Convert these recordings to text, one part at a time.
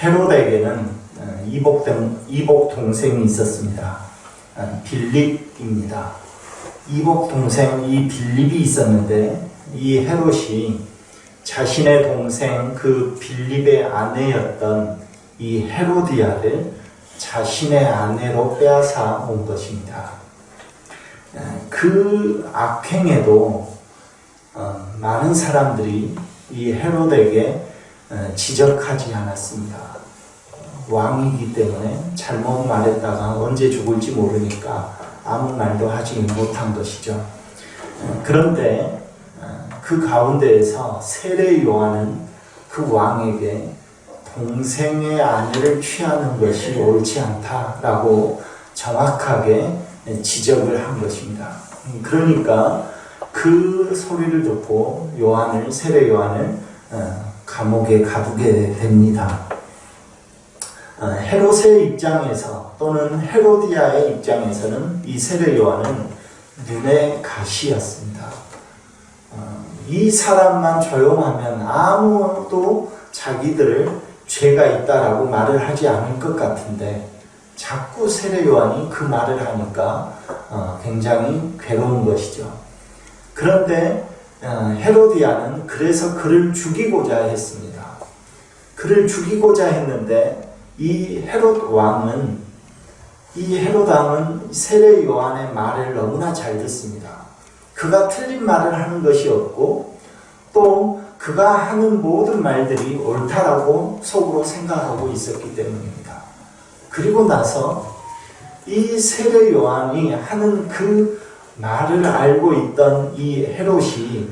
헤로데에게는 어, 이복, 동- 이복 동생이 있었습니다. 어, 빌립입니다. 이복 동생 이 빌립이 있었는데 이 헤롯이 자신의 동생 그 빌립의 아내였던 이 헤로디아를 자신의 아내로 빼앗아 온 것입니다. 어, 그 악행에도 어, 많은 사람들이 이 헤롯에게 어, 지적하지 않았습니다. 왕이기 때문에 잘못 말했다가 언제 죽을지 모르니까 아무 말도 하지 못한 것이죠. 어, 그런데 어, 그 가운데에서 세례 요한은 그 왕에게 동생의 아내를 취하는 것이 옳지 않다라고 정확하게 지적을 한 것입니다. 음, 그러니까 그 소리를 듣고 요한을 세례 요한을 어, 감옥에 가두게 됩니다. 어, 헤롯의 입장에서 또는 헤로디아의 입장에서는 이 세례 요한은 눈의 가시였습니다. 어, 이 사람만 조용하면 아무도 자기들을 죄가 있다라고 말을 하지 않을 것 같은데 자꾸 세례 요한이 그 말을 하니까 어, 굉장히 괴로운 것이죠. 그런데 어, 헤로디아는 그래서 그를 죽이고자 했습니다. 그를 죽이고자 했는데 이 헤롯 왕은 이 헤롯 왕은 세례 요한의 말을 너무나 잘 듣습니다. 그가 틀린 말을 하는 것이 없고 또 그가 하는 모든 말들이 옳다라고 속으로 생각하고 있었기 때문입니다. 그리고 나서 이 세례 요한이 하는 그 말을 알고 있던 이 헤롯이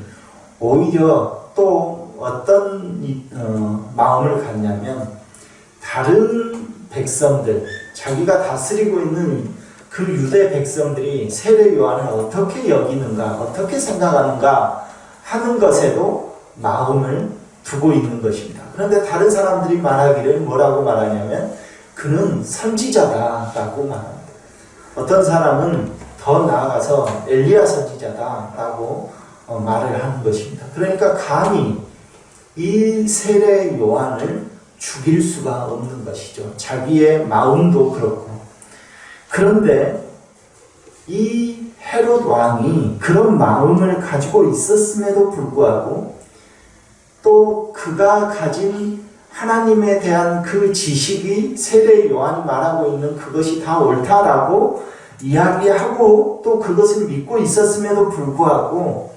오히려 또 어떤 이- 어, 마음을 갖냐면 다른 백성들 자기가 다스리고 있는 그 유대 백성들이 세례 요한을 어떻게 여기는가 어떻게 생각하는가 하는 것에도 마음을 두고 있는 것입니다. 그런데 다른 사람들이 말하기를 뭐라고 말하냐면 그는 선지자다라고 말합니다. 어떤 사람은 더 나아가서 엘리야 선지자다라고 어, 말을 하는 것입니다. 그러니까 감히 이 세례 요한을 죽일 수가 없는 것이죠. 자기의 마음도 그렇고. 그런데 이 헤롯 왕이 그런 마음을 가지고 있었음에도 불구하고 또 그가 가진 하나님에 대한 그 지식이 세례 요한이 말하고 있는 그것이 다 옳다라고 이야기하고 또 그것을 믿고 있었음에도 불구하고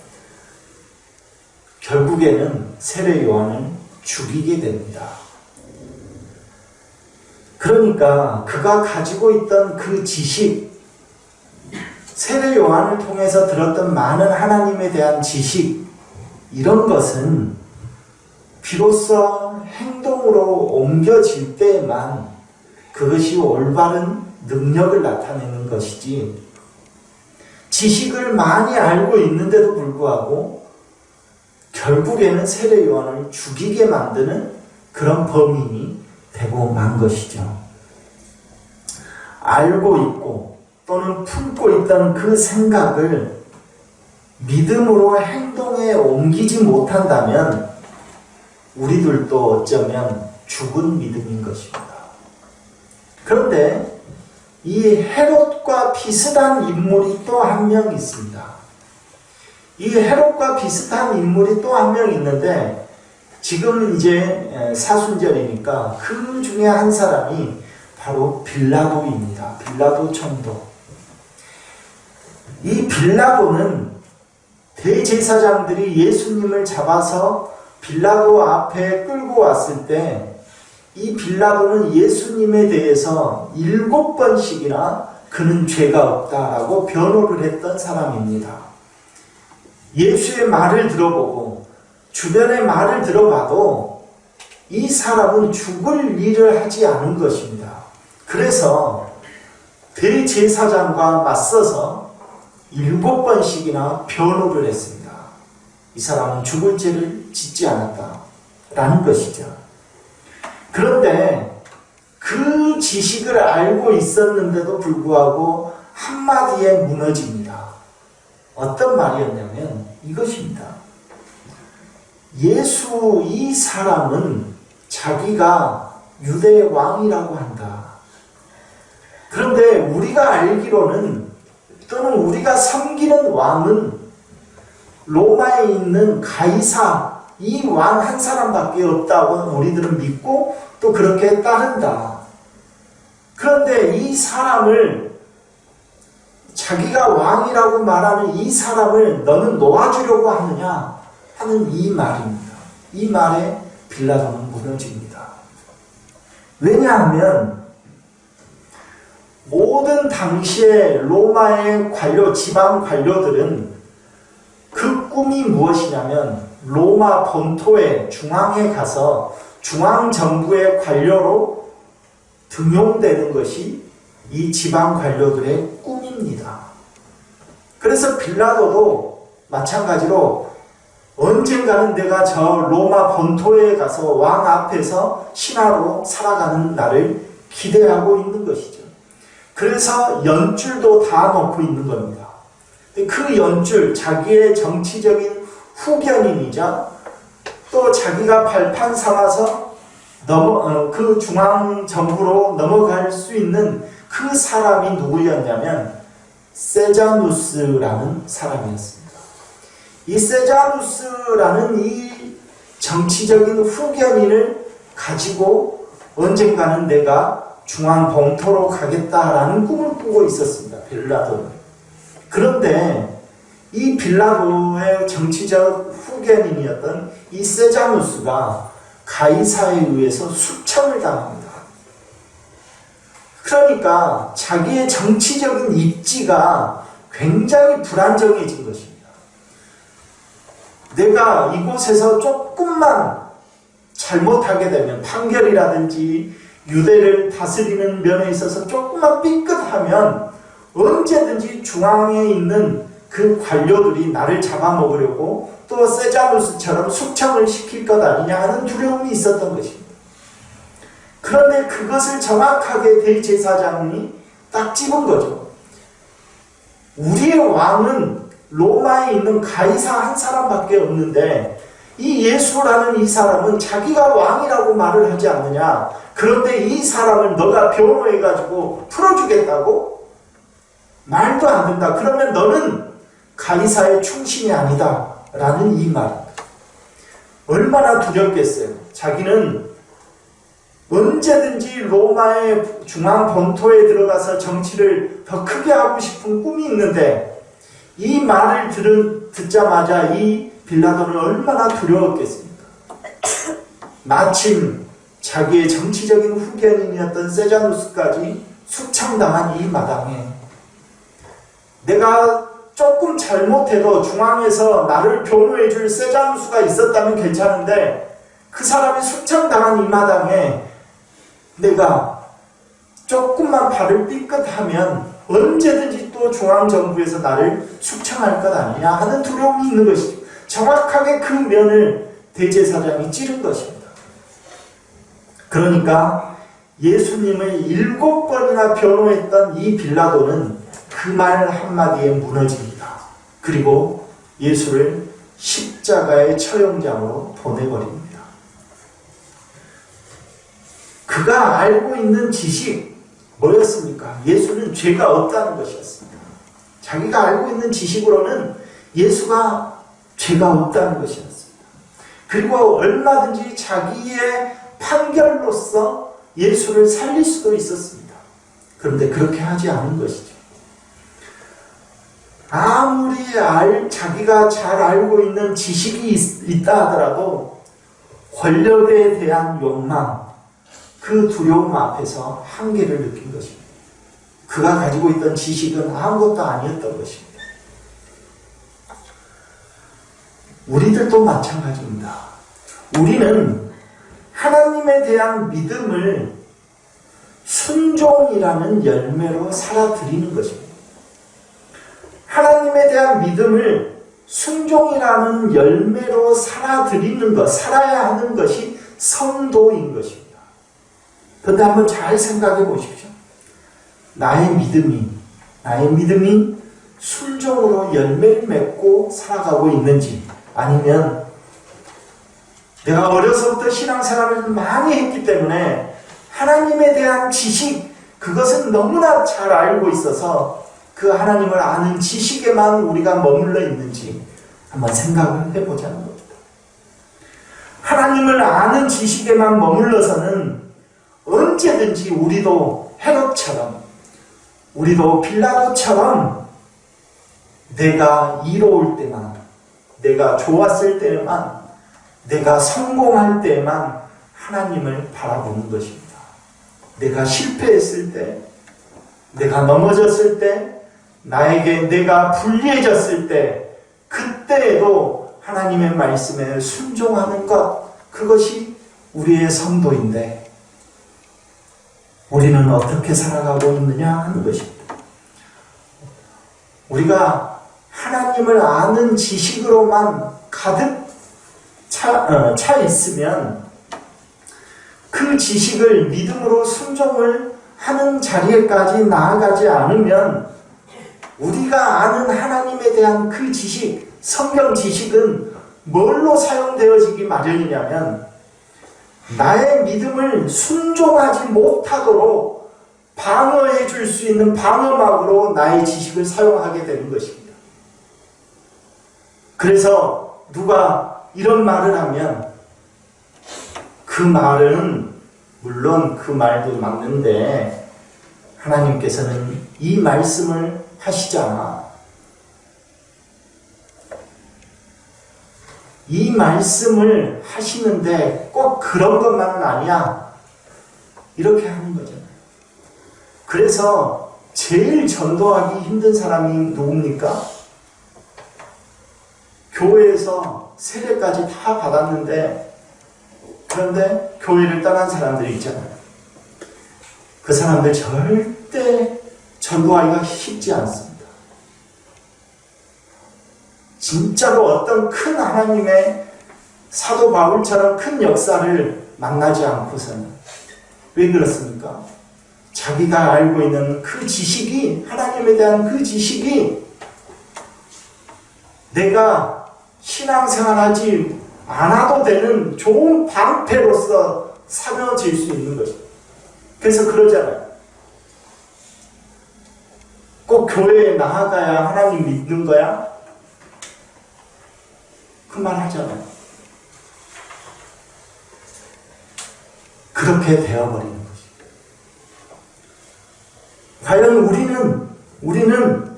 결국에는 세례 요한을 죽이게 됩니다. 그러니까 그가 가지고 있던 그 지식, 세례 요한을 통해서 들었던 많은 하나님에 대한 지식, 이런 것은 비로소 행동으로 옮겨질 때에만 그것이 올바른 능력을 나타내는 것이지, 지식을 많이 알고 있는데도 불구하고 결국에는 세례 요한을 죽이게 만드는 그런 범인이 되고 만 것이죠. 알고 있고 또는 품고 있던 그 생각을 믿음으로 행동에 옮기지 못한다면 우리들도 어쩌면 죽은 믿음인 것입니다. 그런데 이 헤롯과 비슷한 인물이 또 한 명 있습니다. 이 헤롯과 비슷한 인물이 또 한 명 있는데 지금 이제 사순절이니까 그 중에 한 사람이 바로 빌라도입니다. 빌라도 총독. 이 빌라도는 대제사장들이 예수님을 잡아서 빌라도 앞에 끌고 왔을 때 이 빌라도는 예수님에 대해서 일곱 번씩이나 그는 죄가 없다라고 변호를 했던 사람입니다. 예수의 말을 들어보고 주변의 말을 들어봐도 이 사람은 죽을 일을 하지 않은 것입니다. 그래서 대제사장과 맞서서 일곱 번씩이나 변호를 했습니다. 이 사람은 죽을 죄를 짓지 않았다라는 것이죠. 그런데 그 지식을 알고 있었는데도 불구하고 한마디에 무너집니다. 어떤 말이었냐면 이것입니다. 예수 이 사람은 자기가 유대의 왕이라고 한다. 그런데 우리가 알기로는 또는 우리가 섬기는 왕은 로마에 있는 가이사 이 왕 한 사람밖에 없다고 우리들은 믿고 또 그렇게 따른다. 그런데 이 사람을 자기가 왕이라고 말하는 이 사람을 너는 놓아주려고 하느냐 하는 이 말입니다. 이 말에 빌라도는 무너집니다. 왜냐하면 모든 당시의 로마의 관료, 지방 관료들은 그 꿈이 무엇이냐면 로마 본토의 중앙에 가서 중앙 정부의 관료로 등용되는 것이 이 지방 관료들의 꿈입니다. 그래서 빌라도도 마찬가지로 언젠가는 내가 저 로마 본토에 가서 왕 앞에서 신하로 살아가는 날을 기대하고 있는 것이죠. 그래서 연줄도 다 놓고 있는 겁니다. 그 연줄, 자기의 정치적인 후견인이자 또 자기가 발판 삼아서 넘어, 어, 그 중앙 정부로 넘어갈 수 있는 그 사람이 누구였냐면 세자누스라는 사람이었습니다. 이 세자누스라는 이 정치적인 후견인을 가지고 언젠가는 내가 중앙 봉토로 가겠다라는 꿈을 꾸고 있었습니다. 빌라도는. 그런데 이 빌라도의 정치적 후견인이었던 이 세자누스가 가이사에 의해서 숙청을 당합니다. 그러니까 자기의 정치적인 입지가 굉장히 불안정해진 것입니다. 내가 이곳에서 조금만 잘못하게 되면 판결이라든지 유대를 다스리는 면에 있어서 조금만 삐끗하면 언제든지 중앙에 있는 그 관료들이 나를 잡아먹으려고 또 세자누스처럼 숙청을 시킬 것 아니냐 하는 두려움이 있었던 것입니다. 그런데 그것을 정확하게 대제사장이 딱 집은 거죠. 우리의 왕은 로마에 있는 가이사 한 사람밖에 없는데 이 예수라는 이 사람은 자기가 왕이라고 말을 하지 않느냐. 그런데 이 사람을 너가 변호해가지고 풀어주겠다고? 말도 안 된다. 그러면 너는 가이사의 충신이 아니다. 라는 이 말. 얼마나 두렵겠어요. 자기는 언제든지 로마의 중앙 본토에 들어가서 정치를 더 크게 하고 싶은 꿈이 있는데 이 말을 들은, 듣자마자 이 빌라도는 얼마나 두려웠겠습니까? 마침 자기의 정치적인 후견인이었던 세자누스까지 숙청당한 이 마당에 내가 조금 잘못해도 중앙에서 나를 변호해 줄 세자누스가 있었다면 괜찮은데 그 사람이 숙청당한 이 마당에 내가 조금만 발을 삐끗하면 언제든지 또 중앙정부에서 나를 숙청할 것 아니냐 하는 두려움이 있는 것이죠. 정확하게 그 면을 대제사장이 찌른 것입니다. 그러니까 예수님을 일곱 번이나 변호했던 이 빌라도는 그 말 한마디에 무너집니다. 그리고 예수를 십자가의 처형장으로 보내버립니다. 그가 알고 있는 지식 뭐였습니까? 예수는 죄가 없다는 것이었습니다. 자기가 알고 있는 지식으로는 예수가 죄가 없다는 것이었습니다. 그리고 얼마든지 자기의 판결로서 예수를 살릴 수도 있었습니다. 그런데 그렇게 하지 않은 것이죠. 아무리 알, 자기가 잘 알고 있는 지식이 있, 있다 하더라도 권력에 대한 욕망, 그 두려움 앞에서 한계를 느낀 것입니다. 그가 가지고 있던 지식은 아무것도 아니었던 것입니다. 우리들도 마찬가지입니다. 우리는 하나님에 대한 믿음을 순종이라는 열매로 살아드리는 것입니다. 하나님에 대한 믿음을 순종이라는 열매로 살아드리는 것, 살아야 하는 것이 성도인 것입니다. 그런데 한번 잘 생각해 보십시오. 나의 믿음이, 나의 믿음이 순종으로 열매를 맺고 살아가고 있는지, 아니면 내가 어려서부터 신앙생활을 많이 했기 때문에 하나님에 대한 지식, 그것은 너무나 잘 알고 있어서 그 하나님을 아는 지식에만 우리가 머물러 있는지 한번 생각을 해보자는 겁니다. 하나님을 아는 지식에만 머물러서는 언제든지 우리도 헤롯처럼, 우리도 빌라도처럼 내가 이로울 때만, 내가 좋았을 때만, 내가 성공할 때만 하나님을 바라보는 것입니다. 내가 실패했을 때, 내가 넘어졌을 때, 나에게 내가 불리해졌을 때, 그때에도 하나님의 말씀에 순종하는 것, 그것이 우리의 성도인데, 우리는 어떻게 살아가고 있느냐 하는 것입니다. 우리가 하나님을 아는 지식으로만 가득 차, 어, 차 있으면 그 지식을 믿음으로 순종을 하는 자리에까지 나아가지 않으면 우리가 아는 하나님에 대한 그 지식, 성경 지식은 뭘로 사용되어지기 마련이냐면 나의 믿음을 순종하지 못하도록 방어해 줄 수 있는 방어막으로 나의 지식을 사용하게 되는 것입니다. 그래서 누가 이런 말을 하면 그 말은 물론 그 말도 맞는데 하나님께서는 이 말씀을 하시잖아. 이 말씀을 하시는데 꼭 그런 것만은 아니야. 이렇게 하는 거잖아요. 그래서 제일 전도하기 힘든 사람이 누굽니까? 교회에서 세례까지 다 받았는데 그런데 교회를 떠난 사람들이 있잖아요. 그 사람들 절대 전도하기가 쉽지 않습니다. 진짜로 어떤 큰 하나님의 사도 바울처럼 큰 역사를 만나지 않고서는 왜 그렇습니까? 자기가 알고 있는 그 지식이 하나님에 대한 그 지식이 내가 신앙생활하지 않아도 되는 좋은 방패로서 삼여질 수 있는 거죠. 그래서 그러잖아요. 꼭 교회에 나아가야 하나님 믿는 거야? 그 말 하잖아요. 그렇게 되어버리는 것입니다. 과연 우리는, 우리는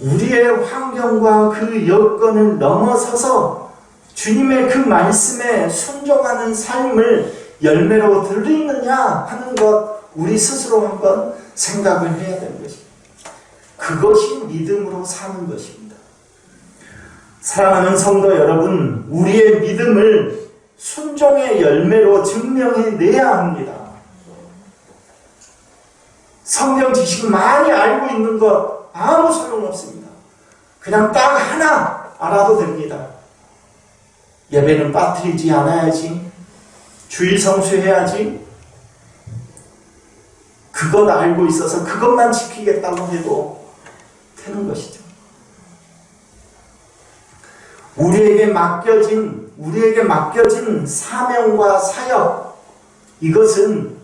우리의 환경과 그 여건을 넘어서서 주님의 그 말씀에 순종하는 삶을 열매로 드리느냐 하는 것 우리 스스로 한번 생각을 해야 되는 것입니다. 그것이 믿음으로 사는 것입니다. 사랑하는 성도 여러분, 우리의 믿음을 순종의 열매로 증명해 내야 합니다. 성경 지식 많이 알고 있는 것 아무 소용없습니다. 그냥 딱 하나 알아도 됩니다. 예배는 빠뜨리지 않아야지. 주일 성수해야지. 그것 알고 있어서 그것만 지키겠다고 해도 되는 것이죠. 우리에게 맡겨진, 우리에게 맡겨진 사명과 사역, 이것은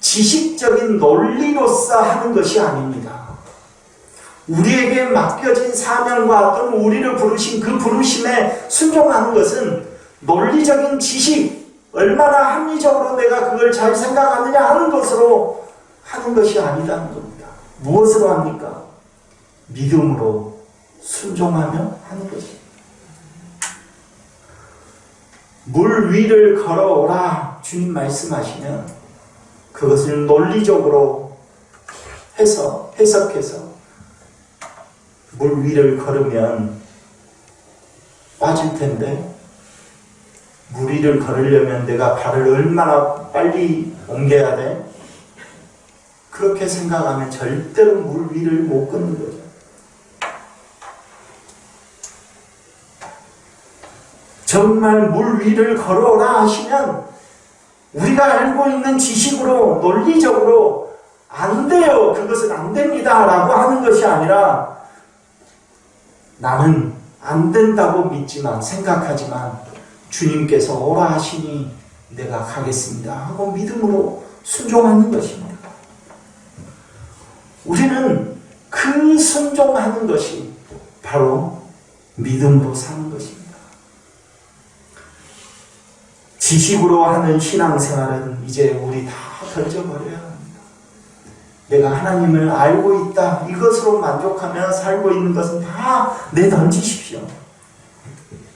지식적인 논리로서 하는 것이 아닙니다. 우리에게 맡겨진 사명과 또는 우리를 부르신 그 부르심에 순종하는 것은 논리적인 지식, 얼마나 합리적으로 내가 그걸 잘 생각하느냐 하는 것으로 하는 것이 아니라는 겁니다. 무엇으로 합니까? 믿음으로 순종하며 하는 것입니다. 물 위를 걸어오라 주님 말씀하시면 그것을 논리적으로 해서 해석해서 물 위를 걸으면 빠질 텐데 물 위를 걸으려면 내가 발을 얼마나 빨리 옮겨야 돼? 그렇게 생각하면 절대로 물 위를 못 걷는 거죠. 정말 물 위를 걸어오라 하시면 우리가 알고 있는 지식으로 논리적으로 안 돼요. 그것은 안 됩니다. 라고 하는 것이 아니라 나는 안 된다고 믿지만 생각하지만 주님께서 오라 하시니 내가 가겠습니다 하고 믿음으로 순종하는 것입니다. 우리는 그 순종하는 것이 바로 믿음으로 사는 것입니다. 지식으로 하는 신앙생활은 이제 우리 다 던져버려야 합니다. 내가 하나님을 알고 있다. 이것으로 만족하며 살고 있는 것은 다 내던지십시오.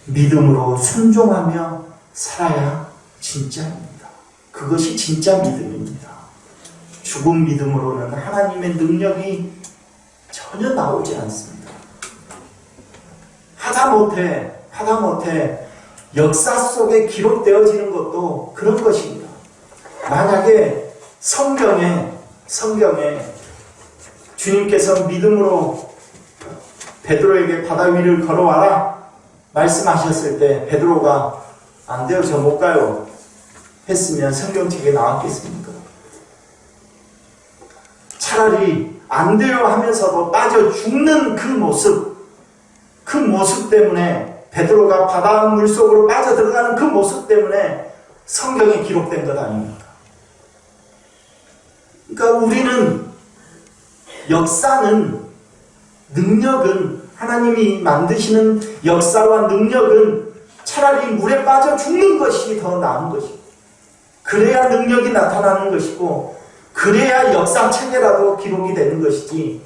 믿음으로 순종하며 살아야 진짜입니다. 그것이 진짜 믿음입니다. 죽은 믿음으로는 하나님의 능력이 전혀 나오지 않습니다. 하다못해, 하다못해 역사 속에 기록되어지는 것도 그런 것입니다. 만약에 성경에, 성경에 주님께서 믿음으로 베드로에게 바다 위를 걸어와라 말씀하셨을 때 베드로가 안 돼요, 저 못 가요 했으면 성경책에 나왔겠습니까? 차라리 안 돼요 하면서도 빠져 죽는 그 모습, 그 모습 때문에 베드로가 바다 물 속으로 빠져 들어가는 그 모습 때문에 성경에 기록된 것 아닙니까? 그러니까 우리는 역사는 능력은 하나님이 만드시는 역사와 능력은 차라리 물에 빠져 죽는 것이 더 나은 것이고 그래야 능력이 나타나는 것이고 그래야 역사 책에라도 기록이 되는 것이지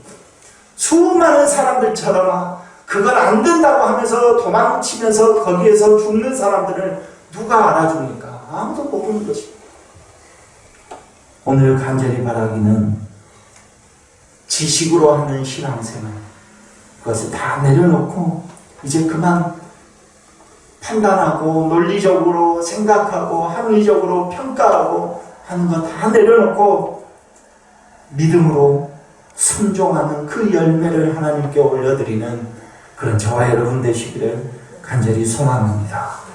수많은 사람들처럼 그걸 안 된다고 하면서 도망치면서 거기에서 죽는 사람들을 누가 알아줍니까? 아무도 모르는 것입니다. 오늘 간절히 바라기는 지식으로 하는 신앙생활 그것을 다 내려놓고 이제 그만 판단하고 논리적으로 생각하고 합리적으로 평가하고 하는 거 다 내려놓고 믿음으로 순종하는 그 열매를 하나님께 올려드리는 그런 저와 여러분 되시기를 간절히 소망합니다.